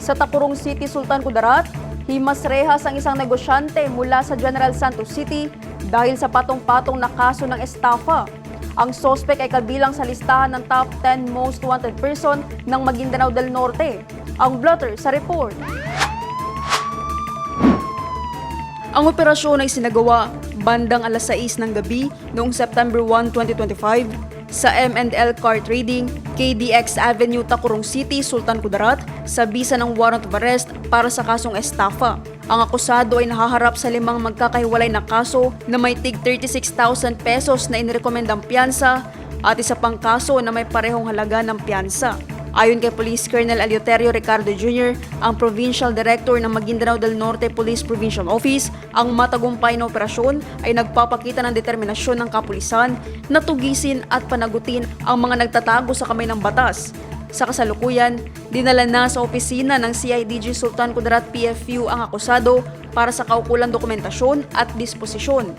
Sa Takurong City, Sultan Kudarat, himas rehas ang isang negosyante mula sa General Santos City dahil sa patong-patong na kaso ng estafa. Ang sospek ay kabilang sa listahan ng top 10 most wanted person ng Maguindanao del Norte. Ang blotter sa report. Ang operasyon ay sinagawa bandang alas 6 ng gabi noong September 1, 2025 sa M&L Car Trading, KDX Avenue, Takurong City, Sultan Kudarat sa bisa ng warrant of arrest para sa kasong estafa. Ang akusado ay nahaharap sa limang magkakahiwalay na kaso na may tig 36,000 pesos na inirekomendang piyansa at isa pang kaso na may parehong halaga ng piyansa. Ayon kay Police Colonel Eleuterio Ricardo Jr., ang Provincial Director ng Maguindanao del Norte Police Provincial Office, ang matagumpay na operasyon ay nagpapakita ng determinasyon ng kapulisan na tugisin at panagutin ang mga nagtatago sa kamay ng batas. Sa kasalukuyan, dinala na sa opisina ng CIDG Sultan Kudarat PFU ang akusado para sa kaukulang dokumentasyon at disposisyon.